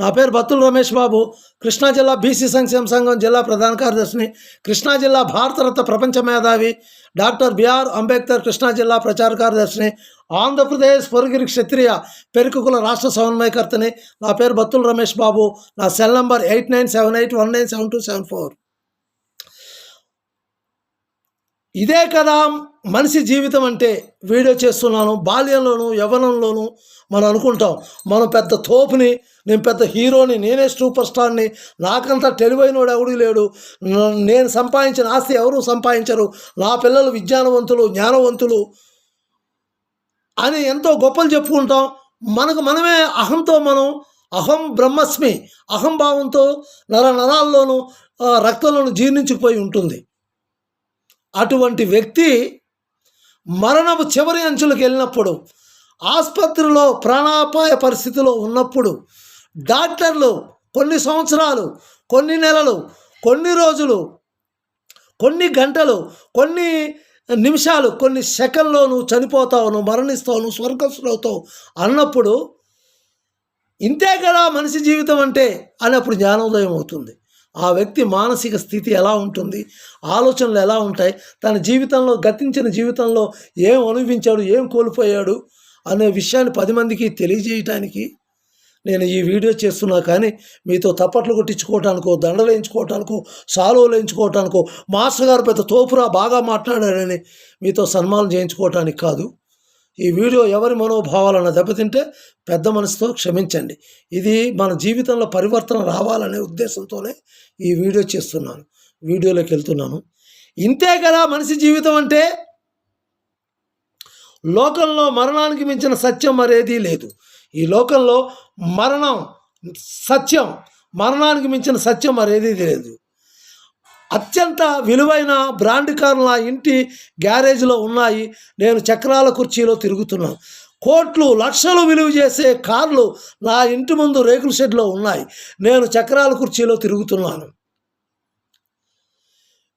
నా పేరు బత్తుల రమేష్ బాబు. కృష్ణా జిల్లా బీసీ సంక్షేమ సంఘం జిల్లా ప్రధాన కార్యదర్శిని. కృష్ణా జిల్లా భారతరత్న ప్రపంచ మేధావి డాక్టర్ బిఆర్ అంబేద్కర్ కృష్ణా జిల్లా ప్రచార కార్యదర్శిని. ఆంధ్రప్రదేశ్ పొరుగిరి క్షత్రియ పెరుకుల రాష్ట్ర సమన్వయకర్తని నా పేరు బత్తుల రమేష్ బాబు. నా cell number eight nine seven eight one nine seven two seven four. ఇదే కదా మనిషి జీవితం అంటే వీడియో చేస్తున్నాను బాల్యంలోను యవ్వనంలోను మనం అనుకుంటాం. మనం పెద్ద తోపుని నేను పెద్ద హీరోని నేనే సూపర్ స్టార్ని నాకంతా తెలివైనోడు ఎవడు లేడు. నేను సంపాదించిన ఆస్తి ఎవరు సంపాదించరు. నా పిల్లలు విజ్ఞానవంతులు జ్ఞానవంతులు అని ఎంతో గొప్పలు చెప్పుకుంటాం. మనకు మనమే అహంతో మనం అహం బ్రహ్మస్మి అహంభావంతో నర నరాల్లోనూ రక్తంలోనూ జీర్ణించుకుపోయి ఉంటుంది. అటువంటి వ్యక్తి మరణపు చివరి అంచులకు వెళ్ళినప్పుడు ఆసుపత్రిలో ప్రాణాపాయ పరిస్థితిలో ఉన్నప్పుడు డాక్టర్లు కొన్ని సంవత్సరాలు కొన్ని నెలలు కొన్ని రోజులు కొన్ని గంటలు కొన్ని నిమిషాలు కొన్ని సెకండ్లో నువ్వు చనిపోతావు నువ్వు మరణిస్తావు నువ్వు స్వర్గస్థులవుతావు అన్నప్పుడు ఇంతే కదా మనిషి జీవితం అంటే? అన్నప్పుడు జ్ఞానోదయం అవుతుంది. ఆ వ్యక్తి మానసిక స్థితి ఎలా ఉంటుంది? ఆలోచనలు ఎలా ఉంటాయి? తన జీవితంలో గతించిన జీవితంలో ఏం అనుభవించాడు? ఏం కోల్పోయాడు? అనే విషయాన్ని పది మందికి తెలియజేయటానికి నేను ఈ వీడియో చేస్తున్నా కానీ మీతో తప్పట్లు కొట్టించుకోవటానికో దండలు వేయించుకోవటానికో సాలువలు వేయించుకోవటానికో మాస్టర్ గారు పెద్ద తోపురా బాగా మాట్లాడారని మీతో సన్మానం చేయించుకోవటానికి కాదు. ఈ వీడియో ఎవరి మనోభావాలను దెబ్బతింటే పెద్ద మనసుతో క్షమించండి. ఇది మన జీవితంలో పరివర్తన రావాలనే ఉద్దేశంతోనే ఈ వీడియో చేస్తున్నాను. వీడియోలోకి వెళ్తున్నాను. ఇంతే కదా మనిషి జీవితం అంటే? లోకంలో మరణానికి మించిన సత్యం మరేదీ లేదు. ఈ లోకంలో మరణం సత్యం. మరణానికి మించిన సత్యం మరేదీ లేదు. అత్యంత విలువైన బ్రాండ్ కార్లు నా ఇంటి గ్యారేజ్లో ఉన్నాయి. నేను చక్రాల కుర్చీలో తిరుగుతున్నాను. కోట్లు లక్షలు విలువ చేసే కార్లు నా ఇంటి ముందు రేకుల షెడ్లో ఉన్నాయి. నేను చక్రాల కుర్చీలో తిరుగుతున్నాను.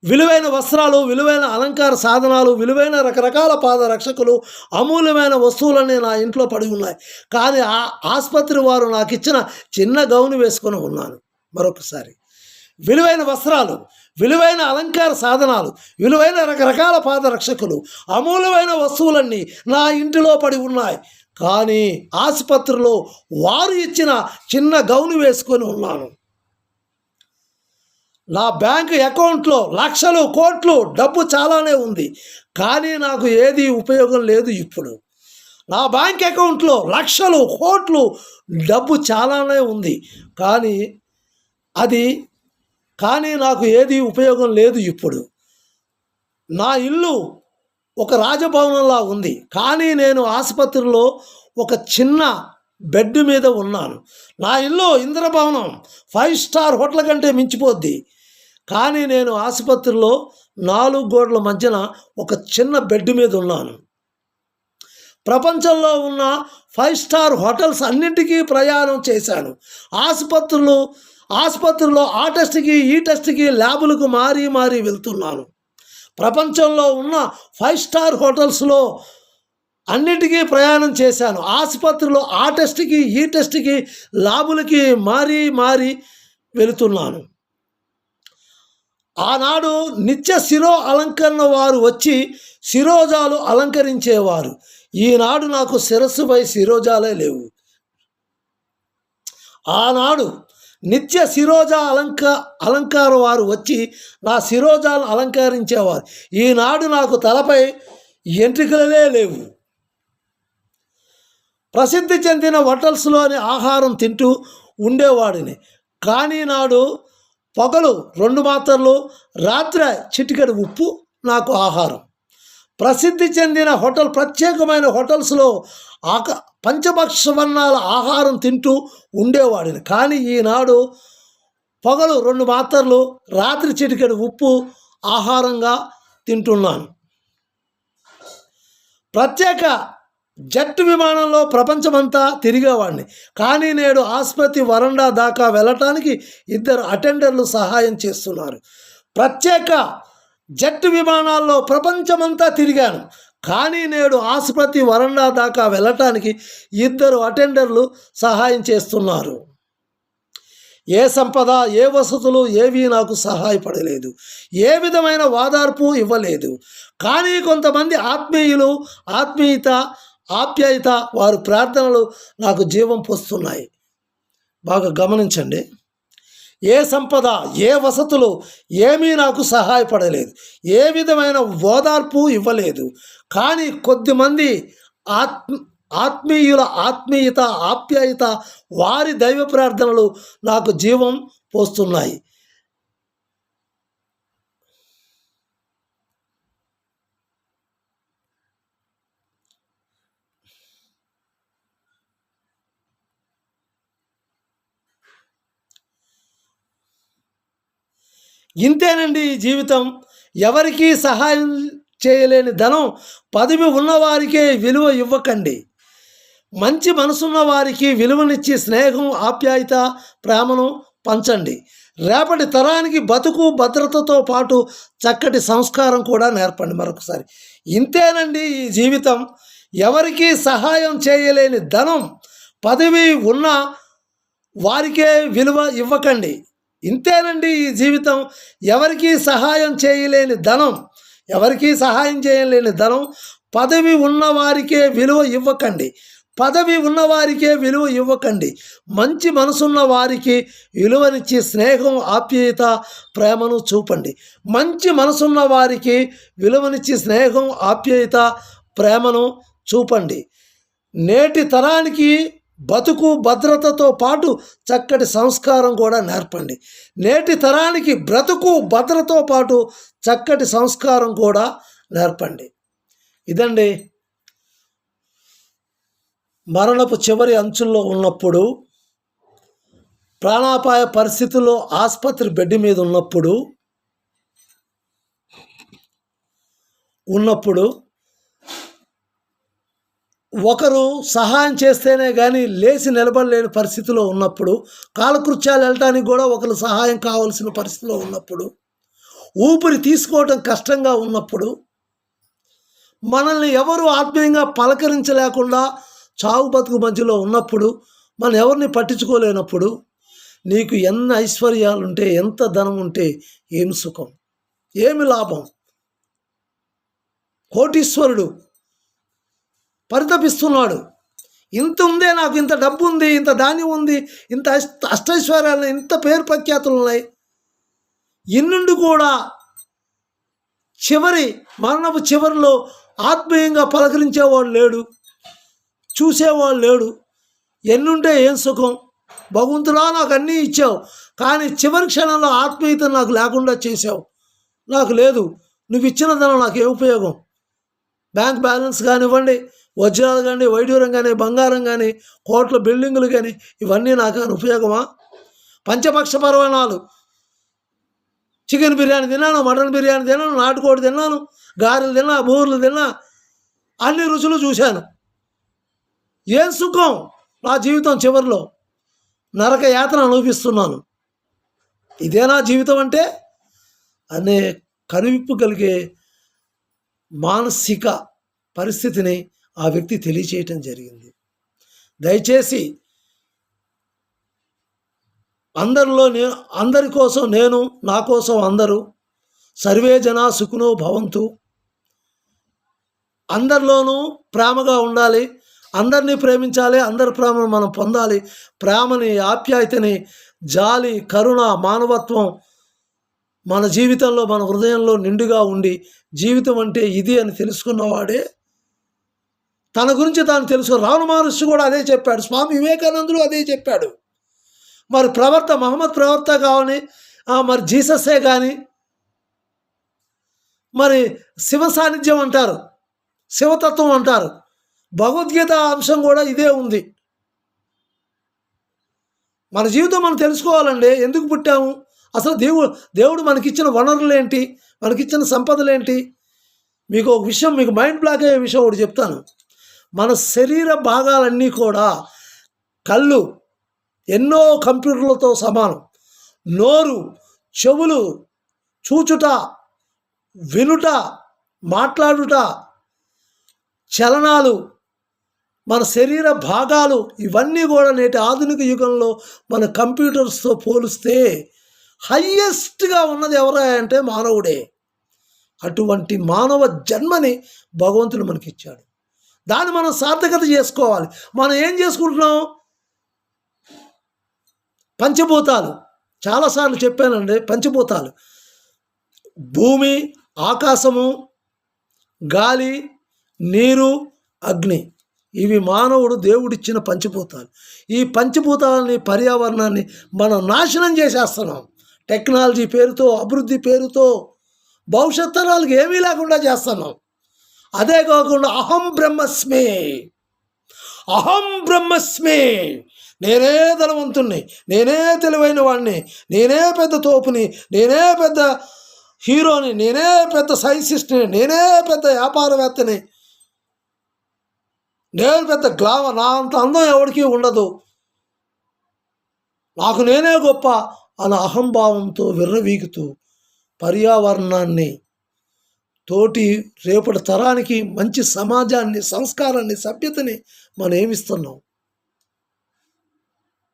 విలువైన వస్త్రాలు విలువైన అలంకార సాధనాలు విలువైన రకరకాల పాదరక్షకులు అమూల్యమైన వస్తువులన్నీ నా ఇంట్లో పడి ఉన్నాయి. కానీ ఆ ఆసుపత్రి వారు నాకు ఇచ్చిన చిన్న గౌను వేసుకొని ఉన్నాను. మరొకసారి. విలువైన వస్త్రాలు విలువైన అలంకార సాధనాలు విలువైన రకరకాల పాదరక్షకులు అమూల్యమైన వస్తువులన్నీ నా ఇంటిలో పడి ఉన్నాయి. కానీ ఆసుపత్రిలో వారు ఇచ్చిన చిన్న గౌను వేసుకొని ఉన్నాను. నా బ్యాంక్ అకౌంట్లో లక్షలు కోట్లు డబ్బు చాలానే ఉంది. కానీ నాకు ఏది ఉపయోగం లేదు ఇప్పుడు. నా బ్యాంక్ అకౌంట్లో లక్షలు కోట్లు డబ్బు చాలానే ఉంది. కానీ అది కానీ నాకు ఏది ఉపయోగం లేదు ఇప్పుడు. నా ఇల్లు ఒక రాజభవనంలా ఉంది. కానీ నేను ఆసుపత్రిలో ఒక చిన్న బెడ్ మీద ఉన్నాను. నా ఇల్లు ఇంద్రభవనం. ఫైవ్ స్టార్ హోటల్ కంటే మించిపోద్ది. కానీ నేను ఆసుపత్రిలో నాలుగు గోడల మధ్యన ఒక చిన్న బెడ్ మీద ఉన్నాను. ప్రపంచంలో ఉన్న ఫైవ్ స్టార్ హోటల్స్ అన్నింటికీ ప్రయాణం చేశాను. ఆసుపత్రులు ఆసుపత్రిలో ఆ టెస్ట్కి ఈ టెస్ట్కి ల్యాబులకు మారి మారి వెళ్తున్నాను. ప్రపంచంలో ఉన్న ఫైవ్ స్టార్ హోటల్స్లో అన్నిటికీ ప్రయాణం చేశాను. ఆసుపత్రిలో ఆ టెస్ట్కి ఈ టెస్ట్కి ల్యాబులకి మారి మారి వెళుతున్నాను. ఆనాడు నిత్య శిరో అలంకరణ వారు వచ్చి శిరోజాలు అలంకరించేవారు. ఈనాడు నాకు శిరస్సుపై శిరోజాలే లేవు. ఆనాడు నిత్య శిరోజా అలంక అలంకార వారు వచ్చి నా శిరోజాలను అలంకరించేవారు. ఈనాడు నాకు తలపై ఎంట్రికలే లేవు. ప్రసిద్ధి చెందిన హోటల్స్లోని ఆహారం తింటూ ఉండేవాడిని. కానీ నాడు పొగలు రెండు మాత్రలు రాత్రి చిటికెడు ఉప్పు నాకు ఆహారం. ప్రసిద్ధి చెందిన హోటల్ ప్రత్యేకమైన హోటల్స్లో ఆక పంచభక్షవర్ణాల ఆహారం తింటూ ఉండేవాడిని. కానీ ఈనాడు పొగలు రెండు మాత్రలు రాత్రి చిటికెడు ఉప్పు ఆహారంగా తింటున్నాను. ప్రత్యేక జట్టు విమానంలో ప్రపంచమంతా తిరిగేవాడిని. కానీ నేడు ఆసుపత్రి వరండా దాకా వెళ్ళటానికి ఇద్దరు అటెండర్లు సహాయం చేస్తున్నారు. ప్రత్యేక జట్టు విమానాల్లో ప్రపంచమంతా తిరిగాను. కానీ నేడు ఆసుపత్రి వరండా దాకా వెళ్ళటానికి ఇద్దరు అటెండర్లు సహాయం చేస్తున్నారు. ఏ సంపద ఏ వసతులు ఏవి నాకు సహాయపడలేదు. ఏ విధమైన వాదార్పు ఇవ్వలేదు. కానీ కొంతమంది ఆత్మీయులు ఆత్మీయత ఆప్యాయత వారు ప్రార్థనలు నాకు జీవం పోస్తున్నాయి. బాగా గమనించండి. ఏ సంపద ఏ వసతులు ఏమీ నాకు సహాయపడలేదు. ఏ విధమైన ఓదార్పు ఇవ్వలేదు. కానీ కొద్దిమంది ఆత్మ ఆత్మీయుల ఆత్మీయత ఆప్యాయత వారి దైవ ప్రార్థనలు నాకు జీవం పోస్తున్నాయి. ఇంతేనండి జీవితం. ఎవరికీ సహాయం చేయలేని ధనం పదవి ఉన్నవారికే విలువ ఇవ్వకండి. మంచి మనసున్న వారికి విలువనిచ్చి స్నేహం ఆప్యాయత ప్రేమను పంచండి. రేపటి తరానికి బతుకు భద్రతతో పాటు చక్కటి సంస్కారం కూడా నేర్పండి మరొకసారి. ఇంతేనండి ఈ జీవితం. ఎవరికీ సహాయం చేయలేని ధనం పదవి ఉన్న వారికే విలువ ఇవ్వకండి. ఇంతేనండి ఈ జీవితం. ఎవరికీ సహాయం చేయలేని ధనం ఎవరికీ సహాయం చేయలేని ధనం పదవి ఉన్నవారికే విలువ ఇవ్వకండి. పదవి ఉన్నవారికే విలువ ఇవ్వకండి. మంచి మనసున్న వారికి విలువనిచ్చి స్నేహం ఆప్యాయత ప్రేమను చూపండి. మంచి మనసున్న వారికి విలువనిచ్చి స్నేహం ఆప్యాయత ప్రేమను చూపండి. నేటి తరానికి బతుకు భద్రతతో పాటు చక్కటి సంస్కారం కూడా నేర్పండి. నేటి తరానికి బ్రతుకు భద్రతో పాటు చక్కటి సంస్కారం కూడా నేర్పండి. ఇదండి. మరణపు చివరి అంచుల్లో ఉన్నప్పుడు ప్రాణాపాయ పరిస్థితుల్లో ఆసుపత్రి బెడ్ మీద ఉన్నప్పుడు ఉన్నప్పుడు ఒకరు సహాయం చేస్తేనే కానీ లేచి నిలబడలేని పరిస్థితిలో ఉన్నప్పుడు కాలకృత్యాలు వెళ్ళటానికి కూడా ఒకరు సహాయం కావాల్సిన పరిస్థితిలో ఉన్నప్పుడు ఊపిరి తీసుకోవటం కష్టంగా ఉన్నప్పుడు మనల్ని ఎవరు ఆత్మీయంగా పలకరించలేకుండా చావు బతుకు మధ్యలో ఉన్నప్పుడు మనం ఎవరిని పట్టించుకోలేనప్పుడు నీకు ఎన్న ఐశ్వర్యాలు ఉంటే ఎంత ధనం ఉంటే ఏమి సుఖం ఏమి లాభం. కోటీశ్వరుడు పరితపిస్తున్నాడు. ఇంత ఉందే నాకు ఇంత డబ్బు ఉంది ఇంత ధాన్యం ఉంది ఇంత అష్ట అష్టైశ్వర్యాలు ఇంత పేరు ప్రఖ్యాతులు ఉన్నాయి. ఇన్నుండి కూడా చివరి మరణపు చివరిలో ఆత్మీయంగా పలకరించేవాడు లేడు చూసేవాడు లేడు. ఎన్నుంటే ఏం సుఖం? భగవంతుడా నాకు అన్నీ ఇచ్చావు కానీ చివరి క్షణంలో ఆత్మీయత నాకు లేకుండా చేసావు నాకు లేదు నువ్వు ఇచ్చిన ధనం నాకు ఏ ఉపయోగం? బ్యాంక్ బ్యాలెన్స్ కానివ్వండి వజ్రాలు కానీ వైడ్యూరం కానీ బంగారం కానీ కోట్ల బిల్డింగులు కానీ ఇవన్నీ నాకు ఉపయోగమా? పంచపక్ష పర్వణాలు. చికెన్ బిర్యానీ తిన్నాను మటన్ బిర్యానీ తిన్నాను నాటుకోడి తిన్నాను గారెలు తిన్నా బూరెలు తిన్నా అన్ని రుచులు చూశాను. ఏం సుఖం నా జీవితం చివరిలో? నరక యాతన అనుభవిస్తున్నాను. ఇదే నా జీవితం అంటే అనే కనువిప్పు కలిగే మానసిక పరిస్థితిని ఆ వ్యక్తి తెలియచేయటం జరిగింది. దయచేసి అందరిలో నేను అందరి కోసం నేను నా కోసం అందరూ సర్వే జన సుఖునో భవంతు. అందరిలోనూ ప్రేమగా ఉండాలి. అందరినీ ప్రేమించాలి. అందరి ప్రేమను మనం పొందాలి. ప్రేమని ఆప్యాయతని జాలి కరుణ మానవత్వం మన జీవితంలో మన హృదయంలో నిండుగా ఉండి జీవితం అంటే ఇది అని తెలుసుకున్నవాడే తన గురించి తాను తెలుసు రాను మహర్షి కూడా అదే చెప్పాడు. స్వామి వివేకానందుడు అదే చెప్పాడు. మరి ప్రవర్త మహమ్మద్ ప్రవర్త కావని మరి జీసస్సే కానీ మరి శివ సాన్నిధ్యం అంటారు. శివతత్వం అంటారు. భగవద్గీత అంశం కూడా ఇదే ఉంది. మన జీవితం మనం తెలుసుకోవాలండి. ఎందుకు పుట్టాము? అసలు దేవుడు దేవుడు మనకిచ్చిన వనరులు ఏంటి మనకిచ్చిన సంపదలు ఏంటి మీకు ఒక విషయం మీకు మైండ్ బ్లాక్ అయ్యే విషయం ఒకటి చెప్తాను. మన శరీర భాగాలన్నీ కూడా కళ్ళు ఎన్నో కంప్యూటర్లతో సమానం. నోరు చెవులు చూచుట వినుట మాట్లాడుట చలనాలు మన శరీర భాగాలు ఇవన్నీ కూడా నేటి ఆధునిక యుగంలో మన కంప్యూటర్స్తో పోలిస్తే హయ్యెస్ట్గా ఉన్నది ఎవరా అంటే మానవుడే. అటువంటి మానవ జన్మని భగవంతుడు మనకిచ్చాడు. దాన్ని మనం సార్థకత చేసుకోవాలి. మనం ఏం చేసుకుంటున్నాం? పంచభూతాలు. చాలాసార్లు చెప్పానండి పంచభూతాలు. భూమి ఆకాశము గాలి నీరు అగ్ని. ఇవి మానవుడు దేవుడిచ్చిన పంచభూతాలు. ఈ పంచభూతాలని పర్యావరణాన్ని మనం నాశనం చేసేస్తున్నాం. టెక్నాలజీ పేరుతో అభివృద్ధి పేరుతో భవిష్యత్ తరాలకు ఏమీ లేకుండా చేస్తున్నాం. అదే కాకుండా అహం బ్రహ్మస్మి. అహం బ్రహ్మస్మి. నేనే ధనవంతుణ్ణి నేనే తెలివైన వాడిని నేనే పెద్ద తోపుని నేనే పెద్ద హీరోని నేనే పెద్ద సైన్సిస్ట్ని నేనే పెద్ద వ్యాపారవేత్తని. నేను పెద్ద గ్లామ నా అంత అందం ఎవరికీ ఉండదు. నాకు నేనే గొప్ప అన్న అహంభావంతో విర్రవీగుతూ పర్యావరణాన్ని తోటి రేపటి తరానికి మంచి సమాజాన్ని సంస్కారాన్ని సభ్యతని మనం ఏమిస్తున్నాం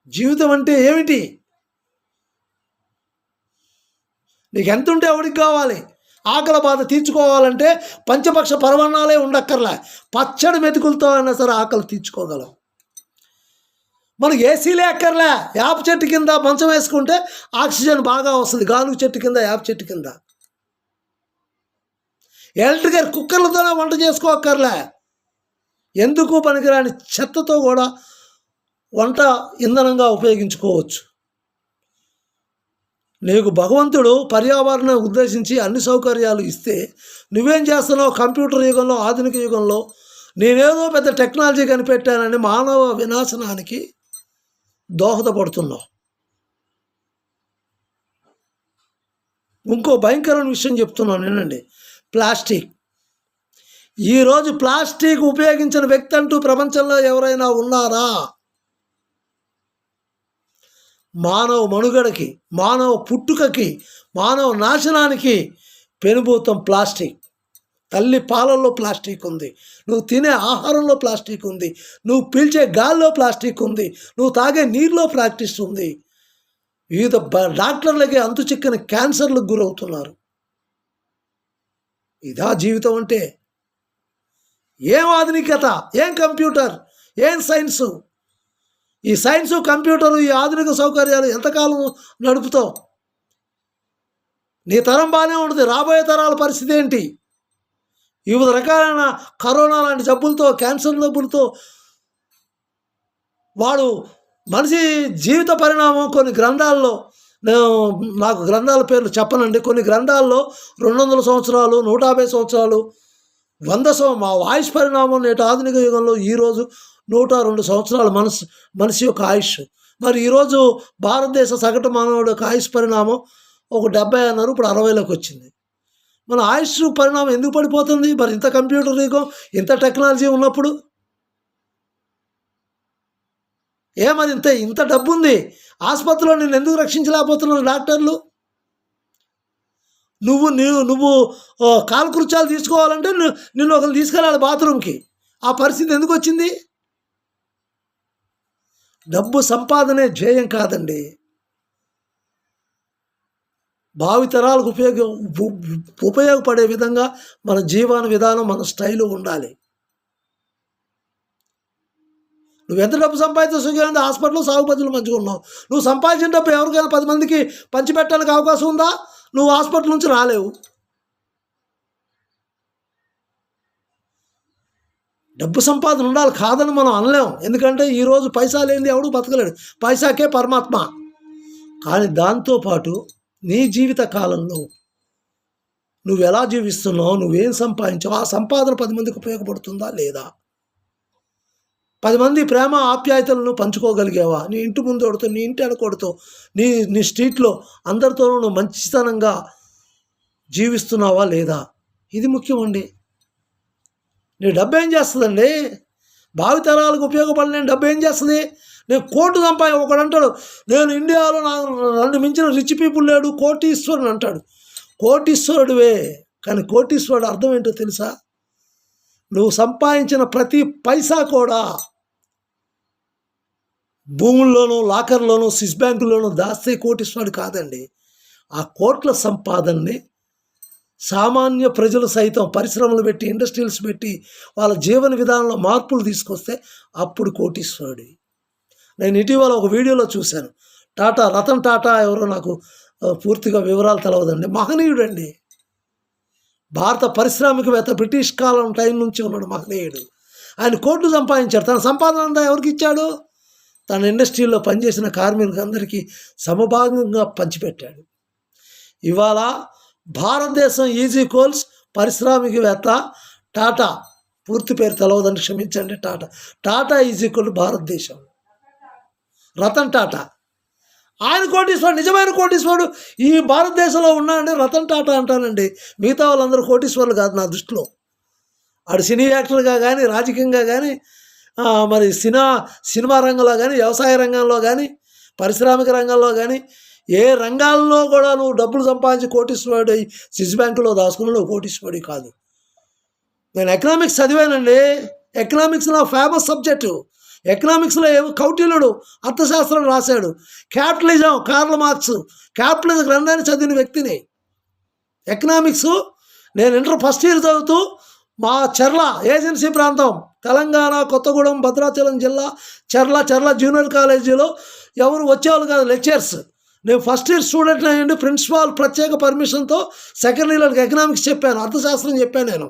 జీవితం అంటే ఏమిటి? నీకు ఎంత ఉంటే ఎవడికి కావాలి. ఆకలి బాధ తీర్చుకోవాలంటే పంచపక్ష పరమాణాలే ఉండక్కర్లే. పచ్చడి మెతుకులతో అయినా సరే ఆకలి తీర్చుకోగలం. మనకు ఏసీలే అక్కర్లే. యాప చెట్టు కింద మంచం వేసుకుంటే ఆక్సిజన్ బాగా వస్తుంది. గానుగ చెట్టు కింద యాప చెట్టు కింద. ఎలక్ట్రికల్ కుక్కర్లతోనే వంట చేసుకోక్కర్లే. ఎందుకు పనికిరాని చెత్తతో కూడా వంట ఇంధనంగా ఉపయోగించుకోవచ్చు? నీకు భగవంతుడు పర్యావరణం ఉద్దేశించి అన్ని సౌకర్యాలు ఇస్తే నువ్వేం చేస్తున్నావు? కంప్యూటర్ యుగంలో ఆధునిక యుగంలో నేనేదో పెద్ద టెక్నాలజీ కనిపెట్టానని మానవ వినాశనానికి దోహదపడుతున్నావు. ఇంకో భయంకరమైన విషయం చెప్తున్నాను నేనండి ప్లాస్టిక్. ఈరోజు ప్లాస్టిక్ ఉపయోగించిన వ్యక్తి అంటూ ప్రపంచంలో ఎవరైనా ఉన్నారా? మానవ మనుగడకి మానవ పుట్టుకకి మానవ నాశనానికి పెనుభూతం ప్లాస్టిక్. తల్లి పాలల్లో ప్లాస్టిక్ ఉంది. నువ్వు తినే ఆహారంలో ప్లాస్టిక్ ఉంది. నువ్వు పీల్చే గాల్లో ప్లాస్టిక్ ఉంది. నువ్వు తాగే నీళ్ళలో ప్లాస్టిక్ ఉంది. వివిధ డాక్టర్లకి అంతు చిక్కని క్యాన్సర్లకు గురవుతున్నారు. ఇదా జీవితం అంటే ఏం ఆధునికత ఏం కంప్యూటర్ ఏం సైన్సు? ఈ సైన్సు కంప్యూటరు ఈ ఆధునిక సౌకర్యాలు ఎంతకాలం నడుపుతావు? నీ తరం బాగానే ఉంటుంది. రాబోయే తరాల పరిస్థితి ఏంటి? వివిధ రకాలైన కరోనా లాంటి జబ్బులతో క్యాన్సర్ జబ్బులతో వాడు మనిషి జీవిత పరిణామం కొన్ని గ్రంథాల్లో నాకు గ్రంథాల పేర్లు చెప్పనండి. కొన్ని గ్రంథాల్లో రెండు వందల సంవత్సరాలు నూట యాభై సంవత్సరాలు వంద సంవత్సరం మా ఆయుష్ పరిణామం నేటి ఆధునిక యుగంలో ఈరోజు నూట రెండు సంవత్సరాలు మనసు మనిషి యొక్క ఆయుష్. మరి ఈరోజు భారతదేశ సగటు మానవుడి యొక్క ఆయుష్ పరిణామం ఒక డెబ్బై అన్నారు ఇప్పుడు అరవైలోకి వచ్చింది. మన ఆయుష్ పరిణామం ఎందుకు పడిపోతుంది? మరి ఇంత కంప్యూటర్ యుగం ఇంత టెక్నాలజీ ఉన్నప్పుడు? ఏమది ఇంత ఇంత డబ్బు ఉంది ఆసుపత్రిలో నేను ఎందుకు రక్షించలేకపోతున్నాను డాక్టర్లు? నువ్వు నువ్వు నువ్వు కాలకృత్యాలు తీసుకోవాలంటే నిన్ను ఒకరు తీసుకెళ్ళాలి బాత్రూమ్కి. ఆ పరిస్థితి ఎందుకు వచ్చింది? డబ్బు సంపాదనే ధ్యేయం కాదండి. భావితరాలకు ఉపయోగ ఉపయోగపడే విధంగా మన జీవన విధానం మన స్టైలు ఉండాలి. నువ్వు ఎంత డబ్బు సంపాదించే సుఖంగా హాస్పిటల్లో సాగు బదులు మంచిగా ఉన్నావు. నువ్వు సంపాదించిన డబ్బు ఎవరికైనా పది మందికి పంచిపెట్టడానికి అవకాశం ఉందా? నువ్వు హాస్పిటల్ నుంచి రాలేవు. డబ్బు సంపాదన ఉండాలి కాదని మనం అనలేము ఎందుకంటే ఈరోజు పైసా లేనిది ఎవడు బతకలేడు. పైసాకే పరమాత్మ. కానీ దాంతోపాటు నీ జీవిత కాలంలో నువ్వు ఎలా జీవిస్తున్నావు? నువ్వేం సంపాదించావు? ఆ సంపాదన పది మందికి ఉపయోగపడుతుందా లేదా? పది మంది ప్రేమ ఆప్యాయతలను పంచుకోగలిగావా? నీ ఇంటి ముందు నీ ఇంటి కొడుతూ నీ నీ స్ట్రీట్లో అందరితోనూ నువ్వు మంచితనంగా జీవిస్తున్నావా లేదా? ఇది ముఖ్యమండి. నీ డబ్బు ఏం చేస్తుందండి? భావితరాలకు ఉపయోగపడలేని డబ్బు ఏం చేస్తుంది? నేను కోటు సంపాది ఒకడు అంటాడు నేను ఇండియాలో నా నన్ను మించిన రిచ్ పీపుల్ లేడు కోటీశ్వరుని అంటాడు. కోటీశ్వరుడివే కానీ కోటీశ్వరుడు అర్థం ఏంటో తెలుసా? నువ్వు సంపాదించిన ప్రతి పైసా కూడా భూముల్లోనూ లాకర్లోనూ స్విస్ బ్యాంకుల్లోనూ దాస్తే కోటీశ్వరుడు కాదండి. ఆ కోట్ల సంపాదనని సామాన్య ప్రజలు సైతం పరిశ్రమలు పెట్టి ఇండస్ట్రీస్ పెట్టి వాళ్ళ జీవన విధానంలో మార్పులు తీసుకొస్తే అప్పుడు కోటీశ్వరుడు. నేను ఇటీవల ఒక వీడియోలో చూశాను. టాటా రతన్ టాటా ఎవరో నాకు పూర్తిగా వివరాలు తెలవదండి. మహనీయుడండి. భారత పారిశ్రామికవేత్త బ్రిటిష్ కాలం టైం నుంచి ఉన్నాడు మహనీయుడు. ఆయన కోట్లు సంపాదించాడు. తన సంపాదన అంతా ఎవరికి ఇచ్చాడు? తన ఇండస్ట్రీలో పనిచేసిన కార్మికులందరికీ సమభాగంగా పంచిపెట్టాడు. ఇవాళ భారతదేశం ఈజీ కోల్స్ పారిశ్రామికవేత్త టాటా. పూర్తి పేరు తెలవదని క్షమించండి టాటా. టాటా ఈజీ కోల్ భారతదేశం. రతన్ టాటా. ఆయన కోటీశ్వరుడు నిజమైన కోటీశ్వరుడు ఈ భారతదేశంలో ఉన్నాడంటే రతన్ టాటా అంటానండి. మిగతా వాళ్ళందరూ కోటీశ్వరులు కాదు నా దృష్టిలో. ఆడు సినీ యాక్టర్గా కానీ రాజకీయంగా కానీ మరి సినిమా సినిమా రంగంలో కానీ వ్యవసాయ రంగంలో కానీ పారిశ్రామిక రంగంలో కానీ ఏ రంగాల్లో కూడా నువ్వు డబ్బులు సంపాదించి కోటీశ్వరుడు అయ్యి స్విస్ బ్యాంకులో దాచుకున్న నువ్వు కోటీశ్వరుడు కాదు. నేను ఎకనామిక్స్ చదివానండి. ఎకనామిక్స్ నా ఫేమస్ సబ్జెక్టు. ఎకనామిక్స్లో ఏమో కౌటిల్యుడు అర్థశాస్త్రం రాశాడు. క్యాపిటలిజం కార్ల మార్క్స్ క్యాపిటలిజం గ్రంథాన్ని చదివిన వ్యక్తిని. ఎకనామిక్స్ నేను ఇంటర్ ఫస్ట్ ఇయర్ చదువుతూ మా చెర్ల ఏజెన్సీ ప్రాంతం తెలంగాణ కొత్తగూడెం భద్రాచలం జిల్లా చెర్ల చెర్ల జూనియర్ కాలేజీలో ఎవరు వచ్చేవాళ్ళు కాదు లెక్చర్స్ నేను ఫస్ట్ ఇయర్ స్టూడెంట్ అయ్యండి ప్రిన్సిపాల్ ప్రత్యేక పర్మిషన్తో సెకండ్ ఇయర్కి ఎకనామిక్స్ చెప్పాను అర్థశాస్త్రం చెప్పాను నేను.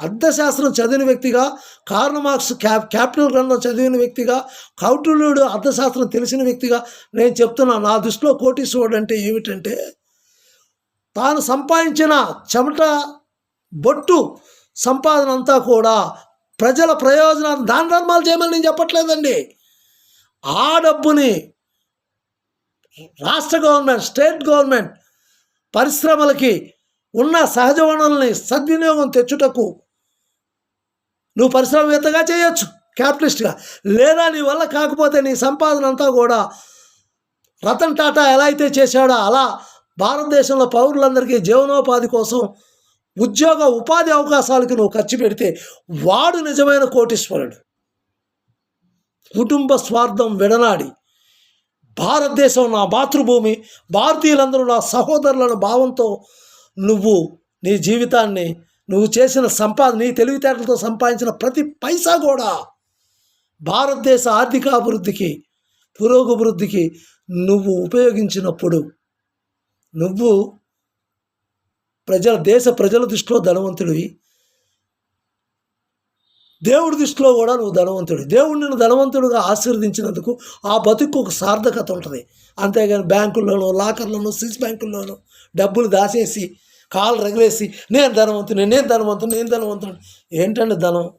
అర్థశాస్త్రం చదివిన వ్యక్తిగా కార్ల్ మార్క్స్ క్యాప్ క్యాపిటల్ గ్రంథం చదివిన వ్యక్తిగా కౌటిల్యుడు అర్థశాస్త్రం తెలిసిన వ్యక్తిగా నేను చెప్తున్నా నా దృష్టిలో కోటీశ్వరుడు అంటే ఏమిటంటే తాను సంపాదించిన చెమట బొట్టు సంపాదన అంతా కూడా ప్రజల ప్రయోజనాలు దాన ధర్మాలు చేయమని నేను చెప్పట్లేదండి. ఆ డబ్బుని రాష్ట్ర గవర్నమెంట్ స్టేట్ గవర్నమెంట్ పరిశ్రమలకి ఉన్న సహజ వనరుల్ని సద్వినియోగం తెచ్చుటకు నువ్వు పరిశ్రమవేత్తగా చేయొచ్చు క్యాపిటలిస్ట్గా. లేదా నీ వల్ల కాకపోతే నీ సంపాదన అంతా కూడా రతన్ టాటా ఎలా అయితే చేశాడో అలా భారతదేశంలో పౌరులందరికీ జీవనోపాధి కోసం ఉద్యోగ ఉపాధి అవకాశాలకు నువ్వు ఖర్చు పెడితే వాడు నిజమైన కోటీశ్వరుడు. కుటుంబ స్వార్థం విడనాడి. భారతదేశం నా మాతృభూమి భారతీయులందరూ నా సహోదరులను భావంతో నువ్వు నీ జీవితాన్ని నువ్వు చేసిన సంపాదన నీ తెలివితేటలతో సంపాదించిన ప్రతి పైసా కూడా భారతదేశ ఆర్థికాభివృద్ధికి పురోగభివృద్ధికి నువ్వు ఉపయోగించినప్పుడు నువ్వు ప్రజల దేశ ప్రజల దృష్టిలో ధనవంతుడివి. దేవుడి దృష్టిలో కూడా నువ్వు ధనవంతుడి దేవుడు నిన్ను ధనవంతుడిగా ఆశీర్వదించినందుకు ఆ బతుకు ఒక సార్థకత ఉంటుంది. అంతేగాని బ్యాంకుల్లోనూ లాకర్లోనూ స్విస్ బ్యాంకుల్లోనూ డబ్బులు దాచేసి కాలు రగిలేసి నేను ధనవంతుని నేను ధనవంతుని నేను ధనవంతుడు ఏంటండి ధనం?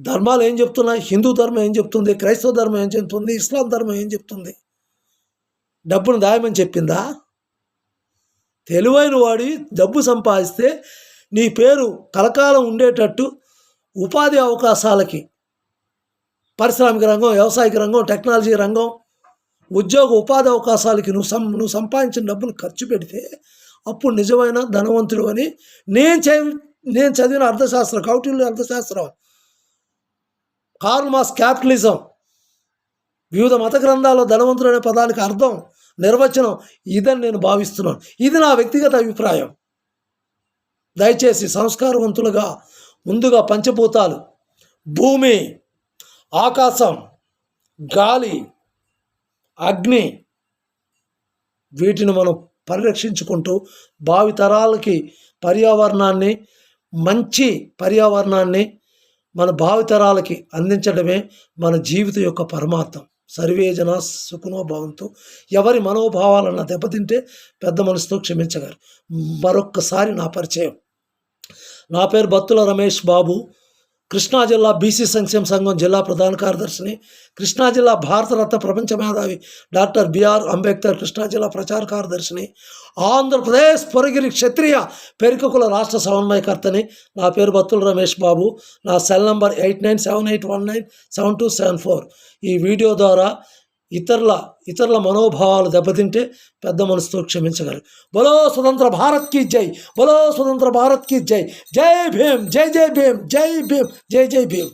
ధర్మాలు ఏం చెప్తున్నాయి? హిందూ ధర్మం ఏం చెప్తుంది? క్రైస్తవ ధర్మం ఏం చెప్తుంది? ఇస్లాం ధర్మం ఏం చెప్తుంది? డబ్బును దాయమని చెప్పిందా? తెలివైన వాడి డబ్బు సంపాదిస్తే నీ పేరు కలకాలం ఉండేటట్టు ఉపాధి అవకాశాలకి పారిశ్రామిక రంగం వ్యవసాయక రంగం టెక్నాలజీ రంగం ఉద్యోగ ఉపాధి అవకాశాలకి నువ్వు సం నువ్వు సంపాదించిన డబ్బును ఖర్చు పెడితే అప్పుడు నిజమైన ధనవంతుడు అని నేను చే నేను చదివిన అర్థశాస్త్రం కౌటిల్య అర్థశాస్త్రం కార్ల్ మాస్ క్యాపిటలిజం వివిధ మత గ్రంథాల్లో ధనవంతుడు అనే పదానికి అర్థం నిర్వచనం ఇదని నేను భావిస్తున్నాను. ఇది నా వ్యక్తిగత అభిప్రాయం. దయచేసి సంస్కారవంతులుగా ముందుగా పంచభూతాలు భూమి ఆకాశం గాలి అగ్ని వీటిని మనం పరిరక్షించుకుంటూ భావితరాలకి పర్యావరణాన్ని మంచి పర్యావరణాన్ని మన భావితరాలకి అందించడమే మన జీవితం యొక్క పరమార్థం. సర్వే జన సుఖనో ఎవరి మనోభావాలన్నా దెబ్బతింటే పెద్ద మనసుతో క్షమించగారు మరొక్కసారి నా పరిచయం. నా పేరు బత్తుల రమేష్ బాబు. కృష్ణా జిల్లా బీసీ సంక్షేమ సంఘం జిల్లా ప్రధాన కార్యదర్శిని కృష్ణా జిల్లా భారతరత్న ప్రపంచ మేధావి డాక్టర్ బిఆర్ అంబేద్కర్ కృష్ణా జిల్లా ప్రచార కార్యదర్శిని ఆంధ్రప్రదేశ్ పొరగిరి క్షత్రియ పెరికకుల రాష్ట్ర సమన్వయకర్తని నా పేరు బత్తుల రమేష్ బాబు నా cell number eight nine seven eight one nine seven two seven four. ఈ వీడియో ద్వారా ఇతరుల ఇతరుల మనోభావాలు దెబ్బతింటే పెద్ద మనసుతో క్షమించగలరు. బలో స్వతంత్ర భారత్కి జై బలో స్వతంత్ర భారత్కి జై. జై భీమ్ జై జై భీమ్ జై భీమ్ జై జై భీమ్.